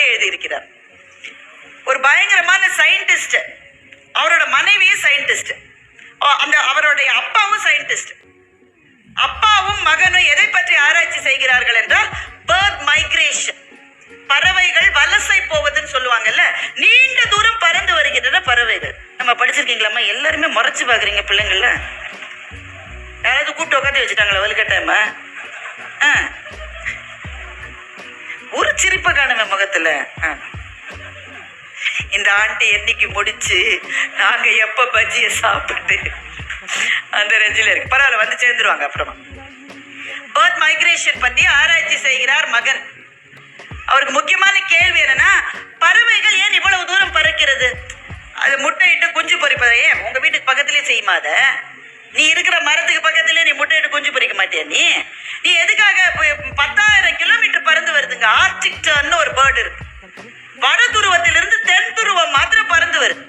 கதை எழுதியிருக்கிறார். ஒரு பயங்கரமான சயின்டிஸ்ட் அவரோட மனைவியும் சயின்டிஸ்ட் அந்த அவருடைய அப்பாவும் சயின்டிஸ்ட் அப்பாவும் மகனும் எதை பற்றி ஆராய்ச்சி செய்கிறார்கள் என்றால் பேர்ட் மைக்ரேஷன் பறவைகள் வலசை போவதுன்னு சொல்லுவாங்கல்ல நீண்ட தூரம் பறந்து வருகின்றன பறவைகள். நம்ம படிச்சிருக்கீங்களாம்மா? எல்லாருமே முறைச்சு பாக்குறீங்க பிள்ளைங்கள யாராவது கூப்பிட்டு உட்காந்து வச்சுட்டாங்களா? வலுக்கட்டாயமா? ஆ. ஒரு சிரிப்பை காணுமே முகத்துல. ஆ. இந்த ஆண்டி என்னைக்கு முடிச்சு நாங்க எப்ப பஜ்ஜிய சாப்பிட்டு அந்த ரெஞ்சில இருக்கு. பரவாயில்ல வந்து சேர்ந்துருவாங்க அப்புறமா. பேர்த் மைக்ரேஷன் பத்தி ஆராய்ச்சி செய்கிறார் மகன். அவருக்கு முக்கியமான கேள்வி என்னன்னா பறவைகள் ஏன் இவ்வளவு தூரம் பறக்கிறது? அது முட்டையிட்டு குஞ்சு பொறிப்பதை ஏன்? உங்க வீட்டுக்கு பக்கத்திலே செய்யுமா நீ இருக்கிற மரத்துக்கு பக்கத்திலே நீ முட்டையிட்டு குஞ்சு பொறிக்க மாட்டியா நீ? நீ எதுக்காக பத்தாயிரம் கிலோமீட்டர் பறந்து வருதுங்க? ஆர்டிக் டர்ன்னு ஒரு பேர்டு இருக்கு. வட துருவத்திலிருந்து தென் துருவம் மாத்திரம் பறந்து வருது.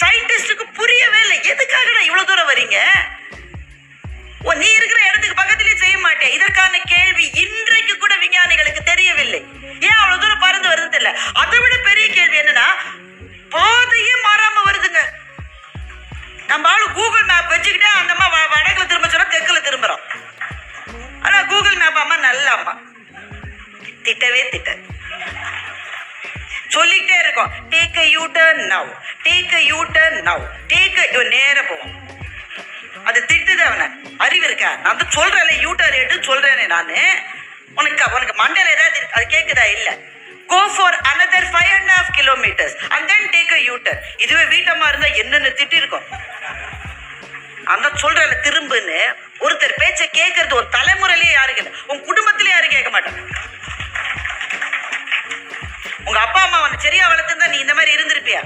சயின்டிஸ்டுக்கு புரியவே இல்லை. எதுக்காகடா இவ்வளவு தூரம் வரீங்க? ஓ நீ இருக்கிற இடத்துக்கு பக்கத்திலே செய்ய மாட்டேன். இதற்கான கேள்வி இன்றைக்கு கூட விஞ்ஞானிகளுக்கு திட்டவே திட்ட சொல்லிக்கிட்டே இருக்கோம். Take a U turn now take a U turn now take a நேர போவோம் அது திட்டுது அவனை. அறிவு இருக்கா? நான் தான் சொல்றேன்ல யூ டர்ன் எடுத்து சொல்றேனே நான். உனக்கு உனக்கு மண்டல ஏதாவது இருக்கு அது கேட்குதா இல்லை. Go for another five and half kilometres and then take a U turn இதுவே வீட்டம்மா இருந்தால் என்னென்ன திட்டி இருக்கும். அந்த சொல்றேன்ல திரும்புன்னு. ஒருத்தர் பேச்சை கேட்கறது ஒரு தலைமுறையிலே யாரும் கேட்க உன் குடும்பத்திலே யாரும் கேட்க மாட்டாங்க. உங்க அப்பா அம்மா உன்னை சரியா வளர்த்துருந்தா நீ இந்த மாதிரி இருந்திருப்பியா?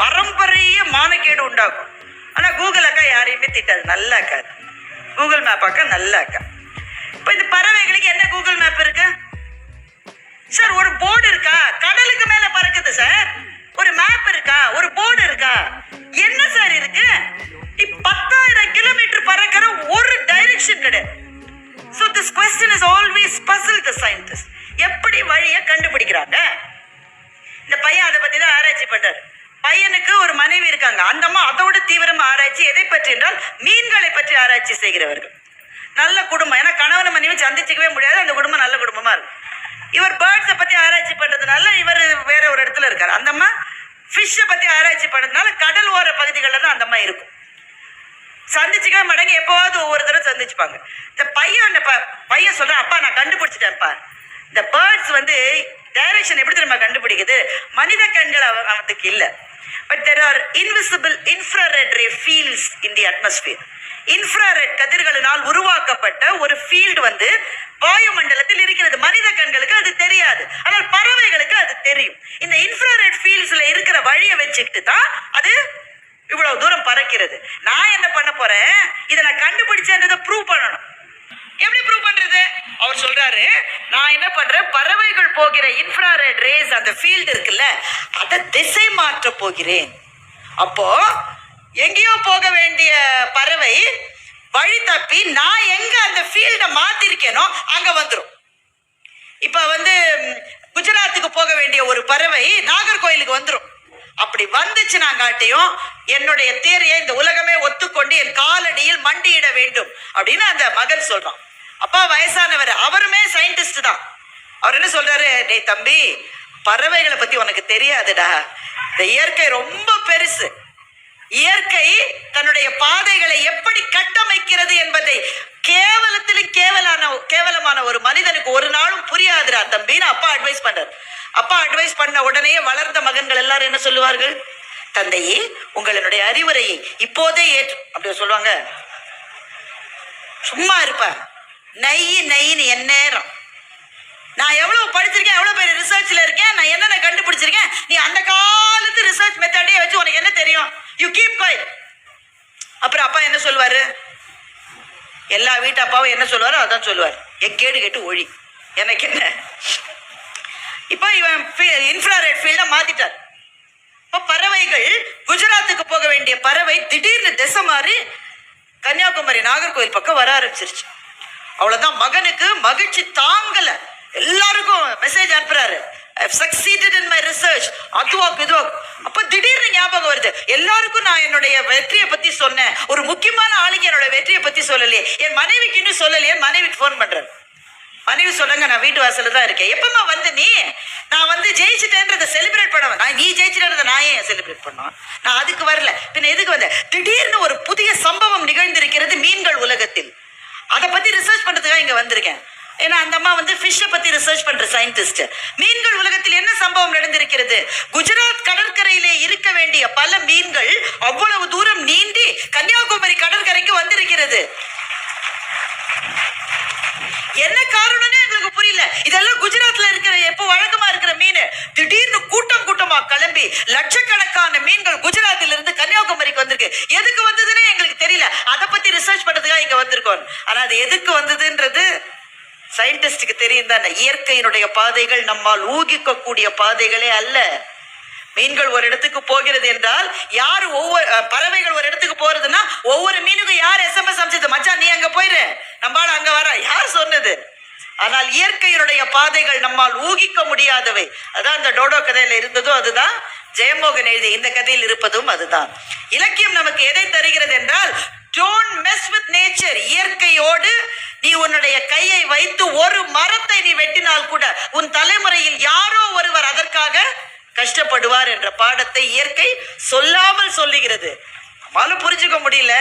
பரம்பரைய மானக்கேடு உண்டாகும். ஆனா கூகுள் அக்கா யாரையுமே திட்டாது. நல்ல அக்கா கூகுள் மேப் அக்கா நல்ல அக்கா. இப்போ இந்த பறவைகளுக்கு என்ன கூகுள் மேப் இருக்கு? சார் ஒரு போர்டு இருக்கா? கடலுக்கு மேல பறக்குது சார். ஒரு மேப் இருக்கா? ஒரு போர்டு இருக்கா? என்ன சார் இருக்கு? பத்தாயிரம் கிலோமீட்டர் பறக்கிற ஒரு டைரக்ஷன் கிடையாது. So this question is always puzzle the scientist எப்படி வழியை கண்டுபிடிக்கிறாங்க? இருக்காங்க. அந்த அம்மா அதோட தீவிரமா ஆராய்ச்சி எதை பற்றி என்றால் மீன்களை பற்றி ஆராய்ச்சி செய்கிறவர்கள். நல்ல குடும்பம். ஏன்னா கணவன் மனைவி சந்திச்சிக்கவே முடியாது. அந்த குடும்பம் நல்ல குடும்பமா இருக்கும். இவர் பேர்ட்ஸை பத்தி ஆராய்ச்சி பண்றதுனால இவர் வேற ஒரு இடத்துல இருக்கார். அந்த அம்மா ஃபிஷ்ஷை பத்தி ஆராய்ச்சி பண்ணுறதுனால கடல் ஓர பகுதிகளில் தான் அந்த அம்மா இருக்கும். சந்திச்சுக்கவே மாட்டாங்க. எப்போவாவது ஒவ்வொரு தடவை சந்திச்சுப்பாங்க. இந்த பையன் பையன் சொல்றான் அப்பா நான் கண்டுபிடிச்சிட்டேன்ப்பா இந்த பேர்ட்ஸ் வந்து டைரக்ஷன் எப்படி தெரியுமா கண்டுபிடிக்குது? மனித கண்கள் அவ- அவனுக்கு இல்லை. But there are invisible infrared ray fields in the atmosphere infrared கதிர்களினால் உருவாக்கப்பட்ட ஒரு ஃபீல்டு வந்து வாயுமண்டலத்தில் இருக்கிறது. மனித கண்களுக்கு அது தெரியாது. ஆனால் பறவைகளுக்கு அது தெரியும். இந்த இன்ஃப்ராரெட் ஃபீல்ட்ஸ்ல இருக்கிற வழியை வச்சுக்கிட்டு தான் அது இவ்வளவு தூரம் பறக்கிறது. நான் என்ன பண்ண போறேன்? இதை நான் கண்டுபிடிச்சேன்றதை ப்ரூவ் பண்ணணும். எப்படி ப்ரூவ் பண்றது? அவர் சொல்றாரு நான் என்ன பண்றேன்? பறவைகள் போகிற இன்ஃப்ராரெட் ரேஸ் அந்த ஃபீல்டு இருக்குல்ல அதை திசை மாற்ற போகிறேன். அப்போ எங்கேயோ போக வேண்டிய பறவை வழி தப்பி நான் எங்க அந்த ஃபீல்டை மாத்திருக்கேனோ அங்க வந்துடும் இப்ப வந்து குஜராத்துக்கு போக வேண்டிய ஒரு பறவை நாகர்கோயிலுக்கு வந்துடும் அப்படி வந்துச்சுன்னா காட்டியும் என்னுடைய தேரையை இந்த உலகமே ஒத்துக்கொண்டு என் காலடியில் மண்டியிட வேண்டும் அப்படின்னு அந்த மகன் சொல்றான். அப்பா வயசானவர். அவருமே சயின்டிஸ்ட் தான். அவர் என்ன சொல்றாரு? டேய் தம்பி பறவைகளை பத்தி உனக்கு தெரியாதுடா. இந்த இயற்கை ரொம்ப பெருசு. இயற்கை தன்னுடைய பாதைகளை எப்படி கட்டமைக்கிறது என்பதை கேவலத்திலும் கேவலான கேவலமான ஒரு மனிதனுக்கு ஒரு நாளும் புரியாதுடா தம்பின்னு அப்பா அட்வைஸ் பண்றார் அப்பா அட்வைஸ் பண்ண உடனே வளர்ந்த மகன்கள் எல்லாரும் என்ன சொல்லுவார்கள்? தந்தையே உங்களுடைய அறிவுரையை இப்போதே ஏற்று அப்படி சொல்லுவாங்க. சும்மா இருப்பேன் நெய் நெய்ன்னு என் நேரம் நான் எவ்வளோ படிச்சிருக்கேன் எவ்வளோ பேர் ரிசர்ச்சில் இருக்கேன் நான் என்னென்ன கண்டுபிடிச்சிருக்கேன் நீ அந்த காலத்து ரிசர்ச் மெத்தடே வச்சு உனக்கு என்ன தெரியும்? யூ கீப் கோய் அப்புறம் அப்பா என்ன சொல்லுவார்? எல்லா வீட்டு அப்பாவும் என்ன சொல்லுவாரோ அதான் சொல்லுவார். என் கேடு கேட்டு ஒழி. எனக்கு என்ன? இப்போ இவன் இன்ஃப்ராரெட் ஃபீல்டை மாற்றிட்டார் இப்போ பறவைகள் குஜராத்துக்கு போக வேண்டிய பறவை திடீர்னு திசை மாறி கன்னியாகுமரி நாகர்கோவில் பக்கம் வர ஆரம்பிச்சிருச்சு. அவ்வளவுதான். மகனுக்கு மகிழ்ச்சி தாங்கல. எல்லாருக்கும் மெசேஜ் அனுப்புறாரு. சக்சீடட் இன் மை ரிசர்ச் அதுவாக்கு இதுவாக்கு அப்போ திடீர்னு ஞாபகம் வருது. எல்லாருக்கும் நான் என்னுடைய வெற்றியை பத்தி சொன்னேன். ஒரு முக்கியமான ஆளுங்க என்னோட வெற்றியை பத்தி சொல்லலையே. என் மனைவிக்கு இன்னும் சொல்லலையே. மனைவிக்கு ஃபோன் பண்றேன். மனைவி சொல்லுங்க நான் வீட்டு வாசல்ல தான் இருக்கேன். எப்பமா வந்து நீ? நான் வந்து ஜெயிச்சிட்டேன்றதை செலிப்ரேட் பண்ண நான் நீ ஜெயிச்சிட்டேன்றதை நான் ஏன் செலிப்ரேட் பண்ணோம்? நான் அதுக்கு வரல. பின்ன எதுக்கு வந்தேன்? திடீர்னு ஒரு புதிய சம்பவம் நிகழ்ந்திருக்கிறது மீன்கள் உலகத்தில். அதை பத்தி ரிசர்ச் பண்றதுக்காக இங்க வந்திருக்கேன். ஏன்னா அந்த அம்மா வந்து ஃபிஷ்ஷை பத்தி ரிசர்ச் பண்ற சயின்டிஸ்ட் மீன்கள் உலகத்தில் என்ன சம்பவம் நடந்திருக்கிறது? குஜராத் கடற்கரையிலே இருக்க வேண்டிய பல மீன்கள் அவ்வளவு தூரம் நீந்தி கன்னியாகுமரி கடற்கரைக்கு வந்திருக்கிறது. என்ன காரணம்னே எங்களுக்கு புரியல. இதெல்லாம் குஜராத்ல இருக்கிற எப்போ வழக்கமா இருக்கிற மீன். திடீர்னு கூட்டம் கூட்டமா கிளம்பி லட்சக்கணக்கான மீன்கள் குஜராத்ல இருந்து கன்னியாகுமரிக்கு வந்திருக்கு. எதுக்கு வந்ததுன்னே எங்களுக்கு தெரியல. அதை பத்தி ரிசர்ச் பண்றதுக்காக இங்க வந்திருக்கோம். ஆனா அது எதுக்கு வந்ததுன்றது சயின்டிஸ்டுக்கு தெரியும் தானே. இயற்கையினுடைய பாதைகள் நம்மால் ஊகிக்கக்கூடிய பாதைகளே அல்ல. மீன்கள் ஒரு இடத்துக்கு போகிறது என்றால் யார் ஒவ்வொரு பறவைகள் ஒரு இடத்துக்கு போறதுன்னா ஒவ்வொரு மீனுக்கும் யார் எஸ்எம்எஸ் அமைச்சது மச்சான் நீ அங்க போயிரு. நம்மால அங்க வர. யார் சொன்னது? ஆனால் இயற்கையினுடைய பாதைகள் நம்மால் ஊகிக்க முடியாதவை. அதான் அந்த டோடோ கதையில இருந்ததும் அதுதான். ஜெயமோகன் எழுதிய இந்த கதையில் இருப்பதும் அதுதான். இலக்கியம் நமக்கு எதை தருகிறது என்றால் டோன்ட் மெஸ் வித் நேச்சர் இயற்கையோடு நீ உன்னுடைய கையை வைத்து ஒரு மரத்தை நீ வெட்டினால் கூட உன் தலைமுறையில் யாரோ ஒருவர் அதற்காக கஷ்டப்படுவார் என்ற பாடத்தை இயற்கை சொல்லாமல் சொல்லுகிறது. நம்மளால புரிஞ்சுக்க முடியல.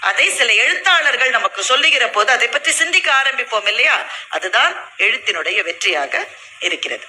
அதை சில எழுத்தாளர்கள் நமக்கு சொல்லுகிற போது அதை பற்றி சிந்திக்க ஆரம்பிப்போம் இல்லையா? அதுதான் எழுத்தினுடைய வெற்றியாக இருக்கிறது.